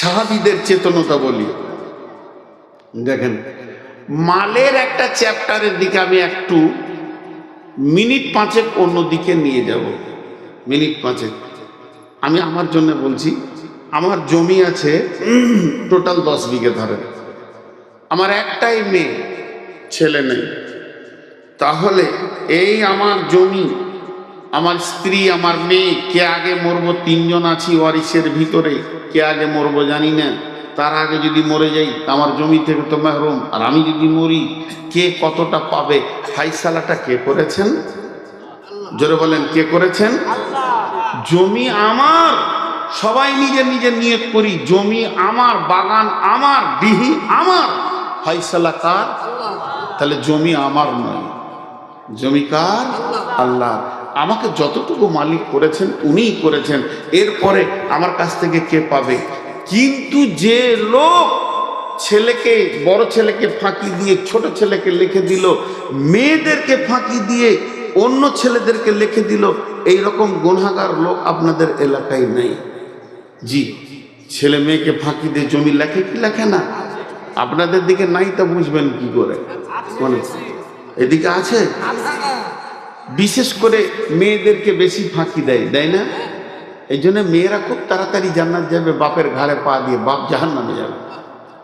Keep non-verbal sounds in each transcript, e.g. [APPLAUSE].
সাহাবিদের চেতনতা বলি। দেখেন, মালের একটা চ্যাপ্টারের দিকে আমি একটু মিনিট পাঁচেক অন্য দিকে নিয়ে যাব। মিনিট পাঁচেক। আমি আমার জন্য বলছি, আমার জমি আছে টোটাল দশ বিঘে ধরেন আমার একটাই মেয়ে, ছেলে নেই। তাহলে এই আমার জমি আমার স্ত্রী, আমার মেয়ে, কে আগে মরবো? তিনজন আছি ওয়ারিসের ভিতরে। কে আগে মরবো জানি না। তার আগে যদি মরে যাই আমার জমি থেকে তো মেহরুম। আর আমি যদি মরি, কে কতটা পাবে? ফাইসালাটা কে করেছেন? জোরে বলেন, কে করেছেন? জমি আমার। সবাই নিজের নিজের নিয়ত করি। জমি আমার, বাগান আমার ডিহি আমার। ফাইসালা কার? তাহলে জমি আমার নয়। জমি কার? আল্লাহ আমাকে যতটুকু মালিক করেছেন, উনিই করেছেন। এরপরে আমার কাছ থেকে কে পাবে? কিন্তু যে লোক ছেলেকে, বড় ছেলেকে ফাঁকি দিয়ে, ছোট ছেলেকে লিখে দিল, মেয়েদেরকে ফাঁকি দিয়ে অন্য ছেলেদেরকে লিখে দিল এই রকম গুণাগার লোক আপনাদের এলাকায় নেই। জি, ছেলে মেয়েকে ফাঁকি দিয়ে জমি লেখে কি লেখে না? আপনাদের দিকে নাই তা বুঝবেন কি করে? মানে এদিকে আছে? বিশেষ করে মেয়েদেরকে বেশি ফাঁকি দেয় দেয় না? এই জন্য মেয়েরা খুব তাড়াতাড়ি জান্নাত যাবে, বাপের ঘাড়ে পা দিয়ে বাপ জাহান নামে যাবে।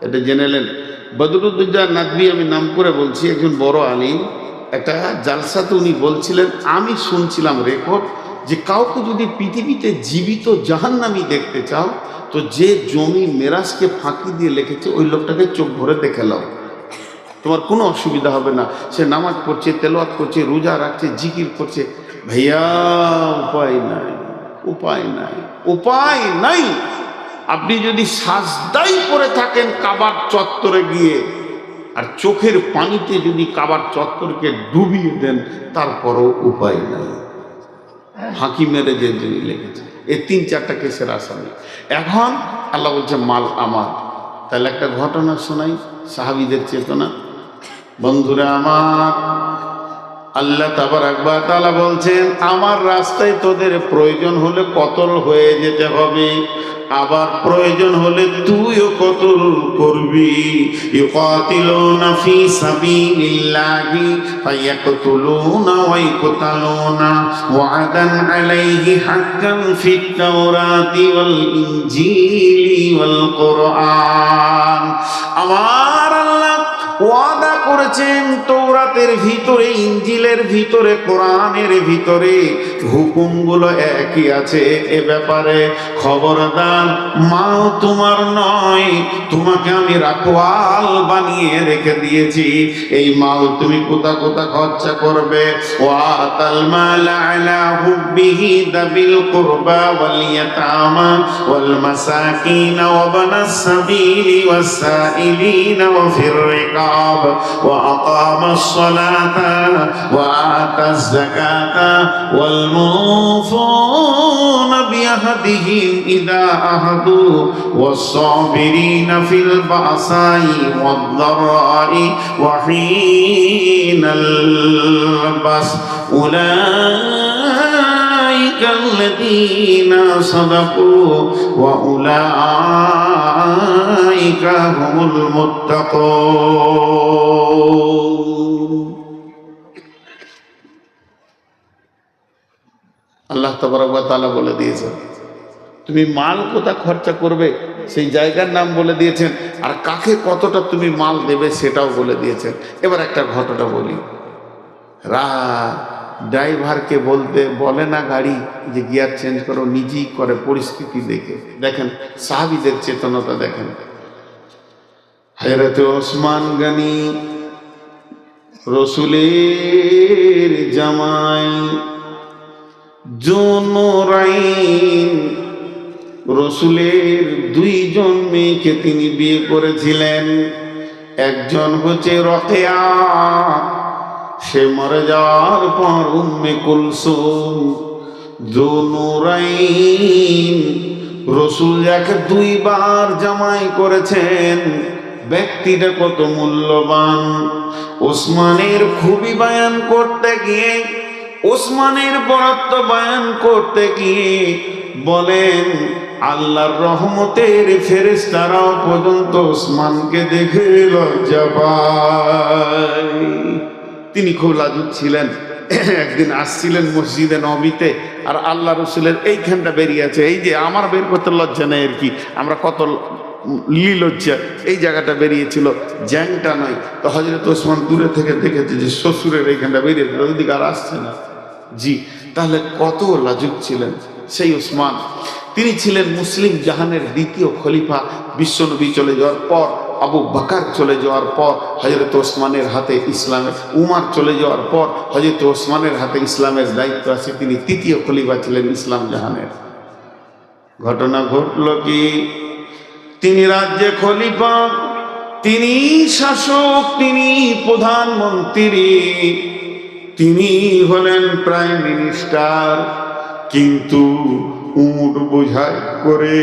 এটা জেনে নেন। বদরুদ্দোজা নাদবি আমি নাম করে বলছি, একজন বড় আলিম। একটা জালসাতে উনি বলছিলেন, আমি শুনছিলাম রেকর্ড যে কাউকে যদি পৃথিবীতে জীবিত জাহান্নামি দেখতে চাও, তো যে জমি মেরাজকে ফাঁকি দিয়ে লিখেছে, ওই লোকটাকে চোখ ভরে দেখে লাও তোমার কোনো অসুবিধা হবে না। সে নামাজ পড়ছে তেলোয়াত করছে, রোজা রাখছে, জিকির করছে। ভাইয়া, উপায় নাই উপায় নাই উপায় নাই। আপনি যদি সাজদাই করে থাকেন কাবার চত্বরে গিয়ে, আর চোখের পানিতে যদি কাবার চত্বরকে ডুবিয়ে দেন, তারপরও উপায় নাই। হাঁকি মেরে যে যিনি লেগেছে। এই তিন চারটা কেসের আসামি। এখন আল্লাহ বলছে, মাল আমার। তাহলে একটা ঘটনা শোনাই, সাহাবিদের চেতনা। বন্ধুরা আমার, আল্লাহ তাবার একবার তালা বলছেন, আমার রাস্তায় তোদের প্রয়োজন হলে কতল হয়ে যেতে হবে, আবার প্রয়োজন হলে তুইও কতল করবি। ইউকাতিলুনা ফি সাবিলিল্লাহি ফায়াকতুলুনা ওয়া ইয়াকতালুনা ওয়া'দান আলাইহি হাক্কান ফিত তাওরাতি ওয়াল ইনজিলি ওয়াল কুরআন। আমার আল্লাহ ওয়াদা করেছেন তৌরাতের ভিতরে, ইঞ্জিলের ভিতরে, কোরআনের ভিতরে। হুকুমগুলো একই আছে এ ব্যাপারে। খবরদার, মাও তোমার নয়, তোমাকে আমি রাখওয়াল বানিয়ে রেখে দিয়েছি। এই মাল তুমি কোথা কোথা খরচা করবে? ওয়াতাল মাল হুব্বিহি দাবিল কুরবা ওয়াল ইয়াতামা ওয়াল মাসাকিন সাবিলি ওয়া ফির রিকাব। وأقام الصلاة وآتى الزكاة والموفون بعهدهم إذا عهدوا والصابرين في البأساء والضراء وحين البأس أولئك الذين صدقوا وأولئك هم المتقون আল্লাহ তালা বলে দিয়েছেন তুমি মাল কোথা খরচা করবে সেই জায়গার নাম বলে দিয়েছেন আর কাকে কতটা তুমি মাল দেবে সেটাও বলে দিয়েছেন এবার একটা ঘটনা বলি রা ড্রাইভারকে বলতে বলে না গাড়ি যে গিয়ার চেঞ্জ করো, নিজেই করে পরিস্থিতি দেখে। দেখেন, সাহাবিদের চেতনতা দেখেন। হায়রতে ওসমান গানি রসুলের জামাই জোনরাইন রসুলের দুইজন মেয়েকে তিনি বিয়ে করেছিলেন। একজন হচ্ছে রকেয়া সে মরে যাওয়ার পর উম্মে কুলসুম জোনুরাইন রসুল যাকে দুইবার জামাই করেছেন, ব্যক্তিটা কত মূল্যবান। ওসমানের খুবই বায়ান করতে গিয়ে, ওসমানের বরত্ব বায়ান করতে গিয়ে বলেন, আল্লাহর রহমতের ফেরেশতারাও পর্যন্ত ওসমানকে দেখে লজ্জা পায়। তিনি খুব লাজুক ছিলেন, [CLEARS THROAT] একদিন আসছিলেন মসজিদে নবীতে আর আল্লাহ রসুলের এইখানটা বেরিয়ে আছে। এই যে আমার বের করতে লজ্জা নেই আর কি, আমরা কত লীলজ্জা এই জায়গাটা বেরিয়েছিল, জ্যাংটা নয়। তো হজরত ওসমান দূরে থেকে দেখেছে যে শ্বশুরের এইখানটা বেরিয়েছে ওইদিকে আর আসছে না। জি, তাহলে কত লাজুক ছিলেন সেই ওসমান। তিনি ছিলেন মুসলিম জাহানের দ্বিতীয় খলিফা বিশ্বনবী চলে যাওয়ার পর আবু বাকার চলে যাওয়ার পর হজরত ওসমানের হাতে ইসলামের উমার চলে যাওয়ার পর হজরত ওসমানের হাতে ইসলামের দায়িত্ব আছে, তিনি তৃতীয় খলিফা ছিলেন ইসলাম জাহানের। ঘটনা ঘটল কি? তিনি রাজ্যে খলিফা, তিনি শাসক, তিনি প্রধানমন্ত্রী তিনি হলেন প্রাইম মিনিস্টার। কিন্তু উট বোঝাই করে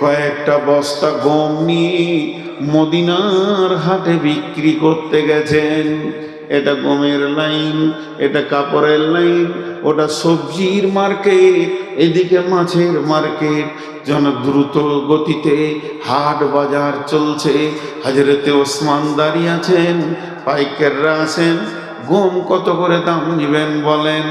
কয়েকটা বস্তা গম নিয়ে মদিনার হাটে বিক্রি করতে গেছেন। এটা গমের লাইন, এটা কাপড়ের লাইন, ওটা সবজির মার্কেট, এদিকে মাছের মার্কেট। যেন দ্রুত গতিতে হাট বাজার চলছে। হাজরতে ওসমান দাঁড়িয়ে আছেন, পাইকাররা আছেন। গম কত করে দাম নেবেন বলেন?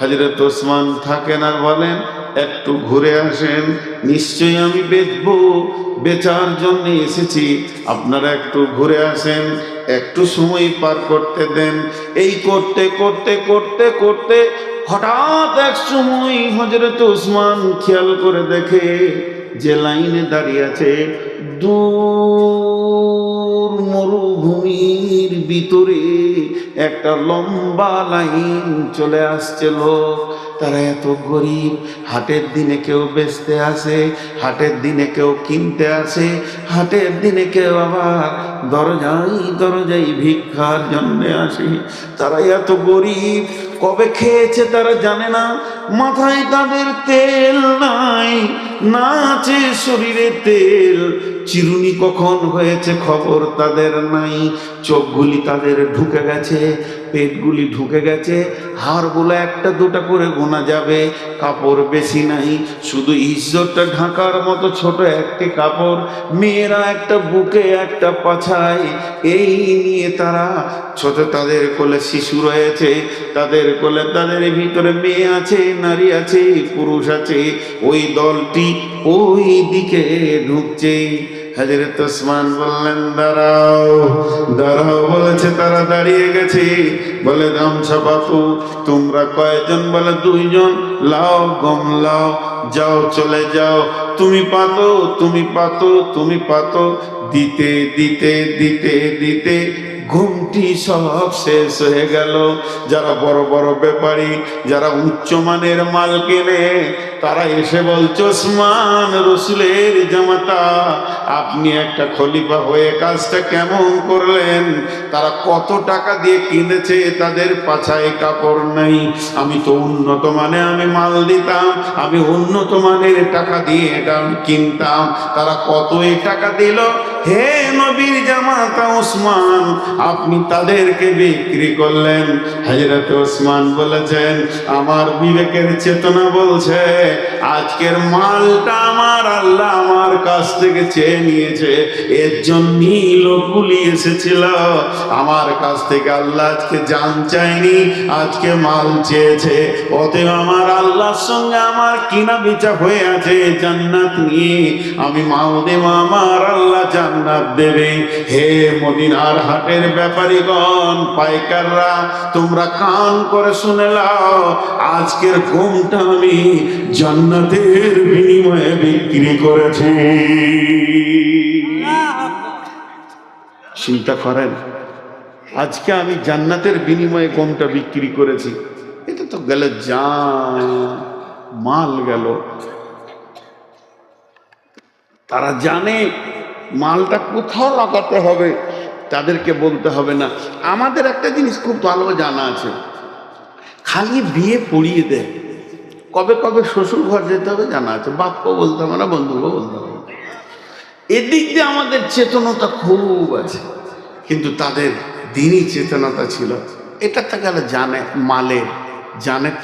হাজরত ওসমান থাকেন আর বলেন? একটু ঘুরে আসেন। নিশ্চয়ই আমি বেচবো। বেচার জন্য এসেছি। আপনারা একটু ঘুরে আসেন। একটু সময় পার করতে দেন। এই করতে করতে করতে করতে হঠাৎ এক সময় হজরত ওসমান খেয়াল করে দেখে যে লাইনে দাঁড়িয়ে আছে দূর মরুভূমির ভিতরে একটা লম্বা লাইন চলে আসছে লোক। তারা এত গরিব, হাটের দিনে কেউ বেচতে আসে, হাটের দিনে কেউ কিনতে আসে, হাটের দিনে কেউ আবার দরজাই দরজাই ভিক্ষার জন্যে আসে। তারা এত গরিব, কবে খেয়েছে তারা জানে না। মাথায় তাদের তেল নাই, না আছে শরীরে তেল। চিরুনি কখন হয়েছে খবর তাদের নাই। চোখগুলি তাদের ঢুকে গেছে, পেটগুলি ঢুকে গেছে, হাড়গুলো একটা দুটা করে গোনা যাবে, কাপড় বেশি নাই, শুধু ইজ্জতটা ঢাকার মতো ছোট একটি কাপড়, মেয়েরা একটা বুকে একটা পাছায়, এই নিয়ে তারা ছোট তাদের কোলে শিশু রয়েছে, তাদের কোলে তাদের ভিতরে মেয়ে আছে, নারী আছে, পুরুষ আছে, ওই দলটি ওই দিকে ঢুকছে। হাজরত ওসমান বললেন, দাঁড়াও। দাঁড়াও, বলেছে, তারা দাঁড়িয়ে গেছে। বলে, গামছা বাপু তোমরা কয়জন? বলে, দুইজন। লাও, গম লাও, যাও, চলে যাও। তুমি পাতো তুমি পাতো তুমি পাতো। দিতে দিতে দিতে দিতে। ঘুমটি সব শেষ হয়ে গেল। যারা বড় বড় ব্যাপারী, যারা উচ্চমানের মাল কেনে, তারা এসে বলছে, ওসমান রসুলের জামাতা, আপনি একটা খলিফা হয়ে কাজটা কেমন করলেন? তারা কত টাকা দিয়ে কিনেছে, তাদের পাছায় কাপড় নাই। আমি তো উন্নত মানে আমি মাল দিতাম, আমি উন্নত মানের টাকা দিয়ে এটা কিনতাম। তারা কত এই টাকা দিল? হে নবীর জামাতা ওসমান, আপনি তাদেরকে বিক্রি করলেন। হজরত ওসমান বলেছেন, আমার বিবেকের চেতনা বলছে, আজকের মালটা আমার, আল্লাহ আমার কাছ থেকে চেয়ে নিয়েছে। এর জন্যই লোকগুলি এসেছিল। আমার কাছ থেকে আল্লাহ আজকে জান চাইনি আজকে মাল চেয়েছে। অতএব আমার আল্লাহর সঙ্গে আমার কিনা বিচা হয়ে আছে জান্নাত নিয়ে। আমি মাও দেব আমার আল্লাহ জান্নাত দেবে। হে মদিনার হাটের ব্যাপারীগণ, পাইকাররা, তোমরা কান করে শুনে লাও আজকের ঘুমটা আমি জান্নাতের বিনিময়ে বিক্রি করেছি। চিন্তা করেন, আজকে আমি জান্নাতের বিনিময়ে গমটা বিক্রি করেছি। এটা তো গেল যা মাল গেল। তারা জানে মালটা কোথাও লাগাতে হবে, তাদেরকে বলতে হবে না। আমাদের একটা জিনিস খুব ভালো জানা আছে। খালি বিয়ে পড়িয়ে দেয়। কবে কবে শ্বশুর ঘর যেতে হবে জানা আছে। বাপকেও বলতে হবে না, বন্ধুকেও বলতে হবে। এদিক দিয়ে আমাদের চেতনতা খুব আছে, কিন্তু তাদের দিনই চেতনতা ছিল। এটা তো গেল জানে মালের জানেরটা